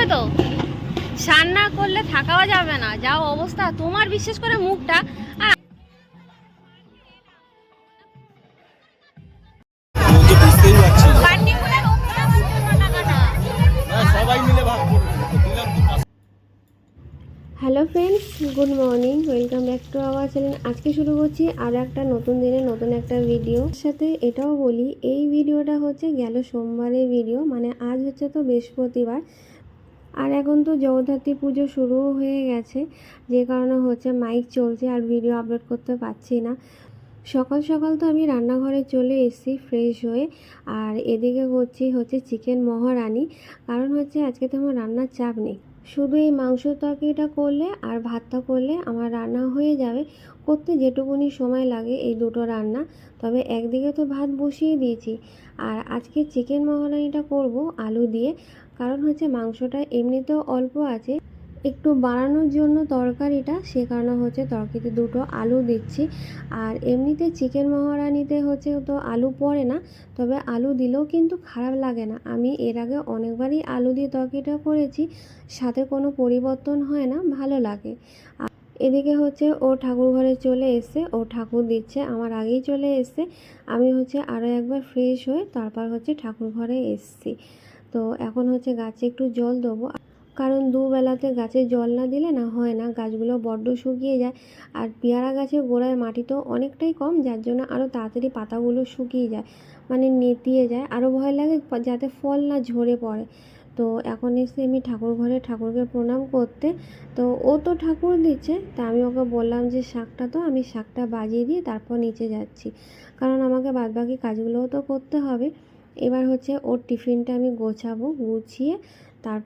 যাবে তো? স্নান না করলে থাকাও যাবে না। যা অবস্থা, তোমার বিশেষ করে মুখটা। করব hello friends good morning welcome back to our channel আজকে শুরু করছি আর একটা নতুন দিনে নতুন একটা ভিডিও সাথে এটাও বলি, এই ভিডিওটা হচ্ছে গেল সোমবারের ভিডিও মানে আজ হচ্ছে তো বৃহস্পতিবার। আর এখন তো জগদ্ধাত্রী পুজো শুরুও হয়ে গেছে, যে কারণে হচ্ছে মাইক চলছে আর ভিডিও আপলোড করতে পারছি না। সকাল সকাল তো আমি রান্নাঘরে চলে এসেছি ফ্রেশ হয়ে, আর এদিকে করছি হচ্ছে চিকেন মহারানি। কারণ হচ্ছে আজকে তো আমার রান্নার চাপ নেই। শুধু এই মাংস তরকারিটা করলে আর ভাতটা করলে আমার রান্না হয়ে যাবে। করতে যেটুকুনি সময় লাগে এই দুটো রান্না। তবে একদিকে তো ভাত বসিয়ে দিয়েছি আর আজকে চিকেন মহারানিটা করব আলু দিয়ে। কারণ হচ্ছে মাংসটা এমনিতেও অল্প আছে। একটু বাড়ানোর জন্য তরকারিটা, সে কারণে হচ্ছে তরকারিতে দুটো আলু দিচ্ছি। আর এমনিতে চিকেন মহারানিতে হচ্ছে তো আলু পড়ে না, তবে আলু দিলেও কিন্তু খারাপ লাগে না। আমি এর আগে অনেকবারই আলু দিয়ে তরকারিটা করেছি, সাথে কোনো পরিবর্তন হয় না, ভালো লাগে। এদিকে হচ্ছে ও ঠাকুর ঘরে চলে এসছে, ও ঠাকুর দিচ্ছে, আমার আগেই চলে এসছে। আমি হচ্ছে আরও একবার ফ্রেশ হয়ে তারপর হচ্ছে ঠাকুর ঘরে এসছি। তো এখন হচ্ছে গাছে একটু জল দেবো। কারণ দুবেলাতে গাছে জল না দিলে না হয় না, গাছগুলো বড্ড শুকিয়ে যায়। আর পেয়ারা গাছের গোড়ায় মাটি তো অনেকটাই কম, যার জন্য আরও তাড়াতাড়ি পাতাগুলো শুকিয়ে যায় মানে নেতিয়ে যায়। আরও ভয় লাগে যাতে ফল না ঝরে পড়ে। তো এখন এসে আমি ঠাকুর ঘরে ঠাকুরকে প্রণাম করতে, তো ও তো ঠাকুর দিচ্ছে, তা আমি ওকে বললাম যে শাকটা তো, আমি শাকটা বাজিয়ে দিয়ে তারপর নিচে যাচ্ছি। কারণ আমাকে বাদবাকি কাজগুলোও তো করতে হবে। এবার হচ্ছে ওর টিফিনটা আমি গোছাবো, গুছিয়ে তার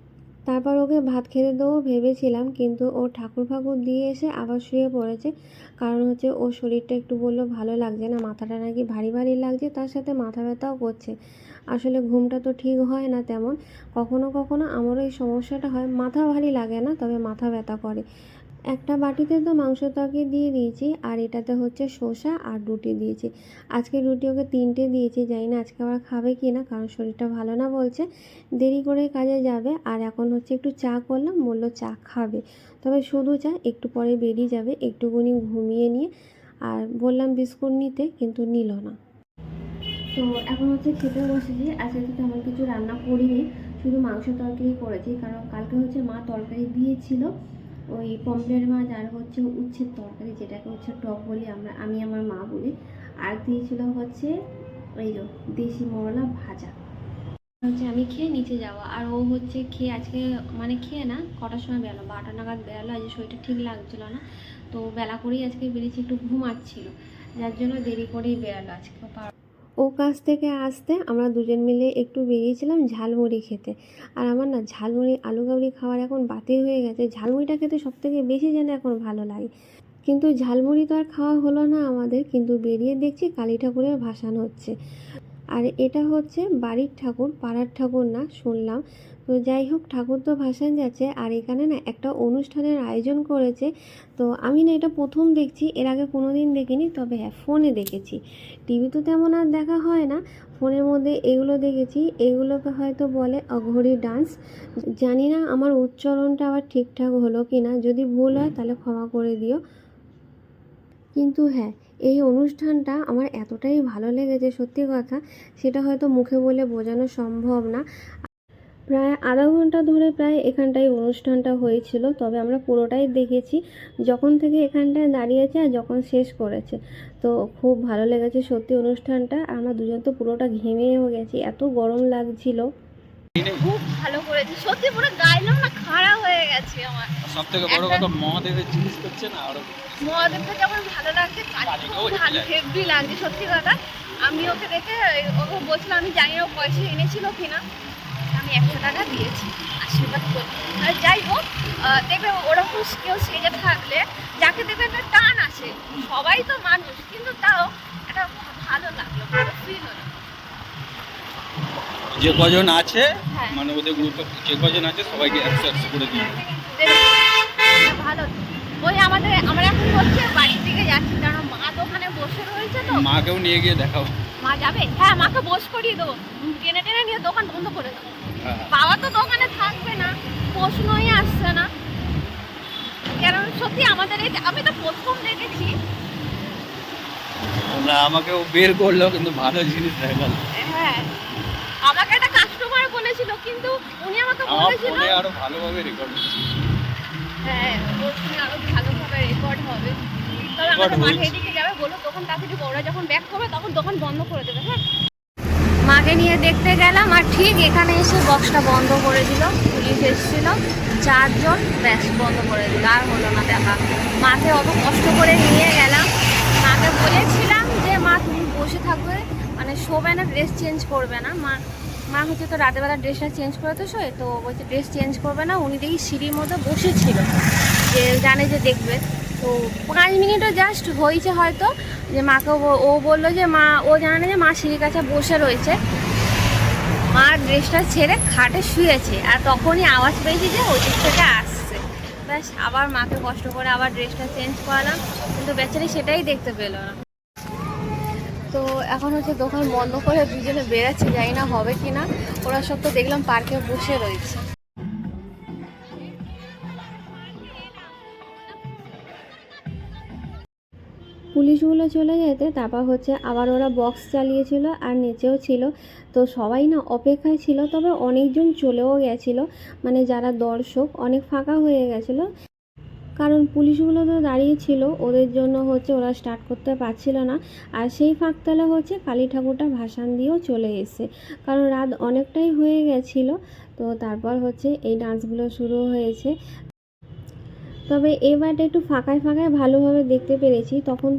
তারপর ওকে ভাত খেতে দেবো ভেবেছিলাম, কিন্তু ও ঠাকুর ফাকুর দিয়ে এসে আবার শুয়ে পড়েছে। কারণ হচ্ছে ও শরীরটা একটু বলল, ভালো লাগছে না, মাথাটা নাকি ভারী ভারী লাগছে, তার সাথে মাথা ব্যথাও করছে। আসলে ঘুমটা তো ঠিক হয় না তেমন। কখনো কখনো আমারও এই সমস্যাটা হয়, মাথা ভারী লাগে না, তবে মাথা ব্যথা করে। একটা বাটিতে তো মাংস তরকারি দিয়ে দিয়েছি, আর এটাতে হচ্ছে শসা আর রুটি দিয়েছি। আজকে রুটি ওকে তিনটে দিয়েছি, জানি না আজকে আবার খাবে কি না, কারণ শরীরটা ভালো না বলছে। দেরি করে কাজে যাবে, আর এখন হচ্ছে একটু চা করলাম, বলল চা খাবে। তবে শুধু চা, একটু পরে বেরিয়ে যাবে একটুকুনি ঘুমিয়ে নিয়ে, আর বললাম বিস্কুট নিতে, কিন্তু নিল না। তো এখন হচ্ছে খেতে বসেছি, আজকে তো তেমন কিছু রান্না করিনি, শুধু মাংস তরকারি করেছি, কারণ কালকে হচ্ছে মা তরকারি দিয়েছিল। ওই পমফ্লেট মাছ আর হচ্ছে উচ্ছের তরকারি, যেটাকে হচ্ছে টক বলি আমরা, আমি আমার মা বলি। আর দিয়েছিল হচ্ছে ওই দেশি মরলা ভাজা। হচ্ছে আমি খেয়ে নিচে যাওয়া আর ও হচ্ছে খেয়ে আজকে মানে খেয়ে না, কটার সময় বেরোলো? বারোটা নাগাদ বেরোলো, আজকে শরীরটা ঠিক লাগছিল না। তো বেলা করেই আজকে বেরিয়েছি, একটু ঘুমাচ্ছিল যার জন্য দেরি করেই বেরোলো আজকে। ও কাছ থেকে আসতে আমরা দুজন মিলে একটু বেরিয়েছিলাম ঝালমুড়ি খেতে। আর আমার না ঝালমুড়ি আলু কাবড়ি খাওয়ার এখন বাতিল হয়ে গেছে। ঝালমুড়িটা খেতে সব থেকে বেশি যেন এখন ভালো লাগে। কিন্তু ঝালমুড়ি তো আর খাওয়া হলো না আমাদের, কিন্তু বেরিয়ে দেখছি কালী ঠাকুরের ভাসান হচ্ছে। আর এটা হচ্ছে বাড়ির ঠাকুর, পাড়ার ঠাকুর না, শুনলাম। তো যাই হোক, ঠাকুর তো ভাসান যাচ্ছে আর এখানে না একটা অনুষ্ঠানের আয়োজন করেছে। তো আমি না এটা প্রথম দেখছি, এর আগে কোনো দিন দেখিনি, তবে হ্যাঁ ফোনে দেখেছি। টিভি তো তেমন আর দেখা হয় না, ফোনের মধ্যে এগুলো দেখেছি, এগুলোকে হয়তো বলে অঘরি ডান্স। জানি না আমার উচ্চারণটা আবার ঠিকঠাক হলো কি না যদি ভুল হয় তাহলে ক্ষমা করে দিও। কিন্তু হ্যাঁ এই অনুষ্ঠানটা আমার এতটাই ভালো লেগেছে সত্যি কথা, সেটা হয়তো মুখে বলে বোঝানো সম্ভব না। প্রায় আধা ঘণ্টা ধরে প্রায় এখানটায় অনুষ্ঠানটা হয়েছিল, তবে আমরা পুরোটাই দেখেছি যখন থেকে এখানটায় দাঁড়িয়েছে আর যখন শেষ করেছে। তো খুব ভালো লেগেছে সত্যি অনুষ্ঠানটা, আমরা দুজন তো পুরোটা ঘেমেও গেছি, এত গরম লাগছিল। খুব ভালো করেছি, সত্যি পুরো গাইলাম খারাপ হয়ে গেছে আমার। সব থেকে বড় কথা মহাদেবের জিনিস করছে না আরও মহাদেবটা যেমন ভালো লাগছে ভালো হেভি লাগছে সত্যি কথা। আমি ওকে দেখে ওকে বলছিলাম আমি জানি না পয়সা এনেছিল কিনা। আমি একশো টাকা দিয়েছি আশীর্বাদ করি। আর যাই হোক দেখবে ওরকম কেউ সেজে থাকলে যাকে দেখবে একটা টান আসে সবাই তো মানুষ কিন্তু তাও একটা ভালো লাগল ভালো ফিল হলো। যে কজন আছে হ্যাঁ। মানে ওদের গ্রুপে যে কজন আছে সবাইকে একশো একশো করে দিয়ে। ভালো ওই আমাদের আমরা এখন হচ্ছে বাড়ির দিকে যাচ্ছি কারণ মা তো ওখানে বসে রয়েছে তো। মাকেও নিয়ে গিয়ে দেখাও মা যাবে? হ্যাঁ মাকে বস করিয়ে দেবো। টেনে টেনে নিয়ে দোকান বন্ধ করে দেবো। হ্যাঁ। বাবা তো দোকানে থাকবে না প্রশ্নই আসছে না। কারণ সত্যি আমাদের এই আমি তো প্রথম দেখেছি। না আমাকে বের করল কিন্তু ভালো জিনিস দেখাল। হ্যাঁ আমাকে একটা কাস্টমার বলেছিল কিন্তু উনি আমাকে বলেছিল ফোনে আরও ভালোভাবে রেকর্ড হ্যাঁ ওর সঙ্গে আরও ভালোভাবে রেকর্ড হবে। তবে আমাদের মাঠের দিকে যাবে বলো তখন তাড়াতাড়ি ওরা যখন ব্যাক করবে তখন দোকান বন্ধ করে দেবে হ্যাঁ। মাকে নিয়ে দেখতে গেলাম আর ঠিক এখানে এসে বক্সটা বন্ধ করে দিল। পুলিশ এসেছিল চারজন ব্যাস বন্ধ করে দিল আর হলো না দেখা। মাকে অত কষ্ট করে নিয়ে গেলাম। মাকে বলেছিলাম যে মা তুমি বসে থাকবে মানে শোবে না ড্রেস চেঞ্জ করবে না। মা মা হচ্ছে তো রাতেবেলা ড্রেসটা চেঞ্জ করে তো শোয়, তো বলছে ড্রেস চেঞ্জ করবে না। উনি দেখি সিঁড়ির মধ্যে বসেছিল। যে জানে যে দেখবে। তো পাঁচ মিনিটও জাস্ট হয়েছে হয়তো। যে মাকে ও- বলল যে মা, ও জানে যে মা সিঁড়ির কাছে বসে রয়েছে। মা ড্রেসটা ছেড়ে খাটে শুয়েছে। আর তখনই আওয়াজ পেয়েছি যে ওই দিক আসছে। ব্যাস, আবার মাকে কষ্ট করে আবার ড্রেসটা চেঞ্জ করালাম। কিন্তু বেচারি সেটাই দেখতে পেল না। তো এখন হচ্ছে দোকান বন্ধ করে দুজনে বেরাচ্ছে জানি না হবে কি না ওরা সব তো দেখলাম পার্কে বসে রয়েছে। পুলিশগুলো চলে যেতে, তারপর হচ্ছে আবার ওরা বক্স চালিয়েছিল আর নিচেও ছিল। তো সবাই না অপেক্ষায় ছিল, তবে অনেকজন চলেও গেছিল। মানে যারা দর্শক, অনেক ফাঁকা হয়ে গেছিল। কারণ পুলিশগুলো তো দাঁড়িয়ে ছিল, ওদের জন্য হচ্ছে ওরা স্টার্ট করতে পারছিল না। আর সেই ফাঁকতলা হচ্ছে কালী ঠাকুরটা ভাসান দিয়েও চলে এসছে। কারণ রাত অনেকটাই হয়ে গেছিল, তো তারপর হচ্ছে এই ডান্সগুলো শুরু হয়েছে। তবে এবারটা একটু ফাঁকায় ফাঁকায় ভালোভাবে দেখতে পেরেছি, তখন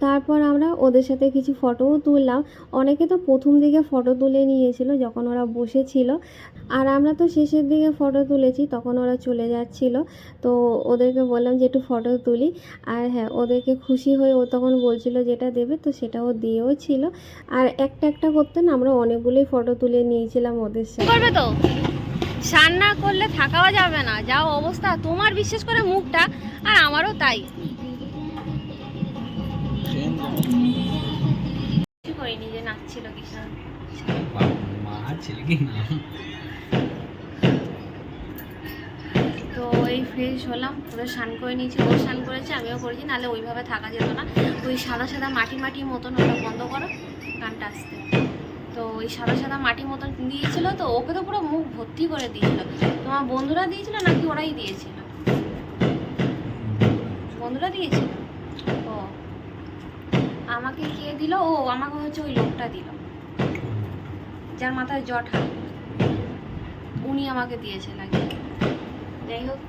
তারপর আমরা ওদের সাথে কিছু ফটোও তুললাম। অনেকে তো প্রথম দিকে ফটো তুলে নিয়েছিল যখন ওরা বসেছিল। আর আমরা তো শেষের দিকে ফটো তুলেছি, তখন ওরা চলে যাচ্ছিল। তো ওদেরকে বললাম যে একটু ফটো তুলি। আর হ্যাঁ ওদেরকে খুশি হয়ে ও তখন বলছিল যেটা দেবে তো সেটা ও দিয়েও ছিল। আর একটা একটা করতে না আমরা অনেকগুলোই ফটো তুলে নিয়েছিলাম ওদের সাথে করবে তো? স্নান না করলে থাকাও যাবে না। যা অবস্থা, তোমার বিশেষ করে মুখটা, আর আমারও তাই। কিছু করিনি যে নাচছিল কিছু মা ছেলে কি না? তো এই ফ্রেশ হলাম ওরা স্নান করে নিয়েছি ও স্নান করেছে আমিও করেছি নাহলে ওইভাবে থাকা যেত না। ওই সাদা সাদা মাটি মাটি মতন ওটা বন্ধ করো গানটা আসতে। তো ওই সাদা সাদা মাটি মতন দিয়েছিল তো ওকে তো পুরো মুখ ভর্তি করে দিয়েছিল। তোমার বন্ধুরা দিয়েছিল নাকি ওরাই দিয়েছিল? বন্ধুরা দিয়েছিল? ও। আমাকে কে দিল? ও, আমাকে হচ্ছে ওই লোকটা দিল। যার মাথায় জট উনি আমাকে দিয়েছে লাগে যাই হোক,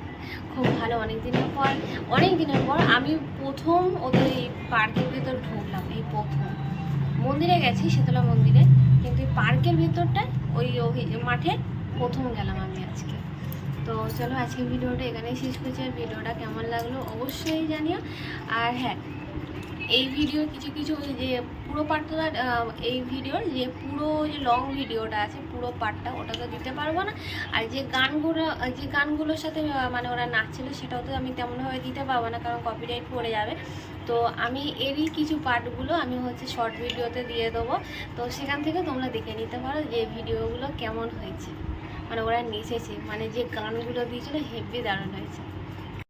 খুব ভালো। অনেক দিনের পর অনেক দিনের পর আমি প্রথম ওদের এই পার্কের ভেতর ঢুকলাম, এই প্রথম। মন্দিরে গেছি, শীতলা মন্দিরে, কিন্তু এই পার্কের ভেতরটায়, ওই মাঠে প্রথম গেলাম আমি আজকে। তো চলো আজকে ভিডিওটা এখানেই শেষ করছি। আর ভিডিওটা কেমন লাগল অবশ্যই জানিও। আর হ্যাঁ এই ভিডিও কিছু কিছু যে পুরো পার্টটা এই ভিডিওর যে পুরো যে লং ভিডিওটা আছে, পুরো পার্টটা ওটা তো দিতে পারব না। আর যে গানগুলো, যে গানগুলোর সাথে মানে ওরা নাচছিল, সেটাও তো আমি তেমনভাবে দিতে পারব না, কারণ কপিরাইট পড়ে যাবে। তো আমি এরই কিছু পার্টগুলো আমি হচ্ছে শর্ট ভিডিওতে দিয়ে দেবো। তো সেখান থেকে তোমরা দেখে নিতে পারো যে ভিডিওগুলো কেমন হয়েছে। মানে ওরা নেচেছে মানে যে গানগুলো দিয়েছিল হেভি দারুণ হয়েছে।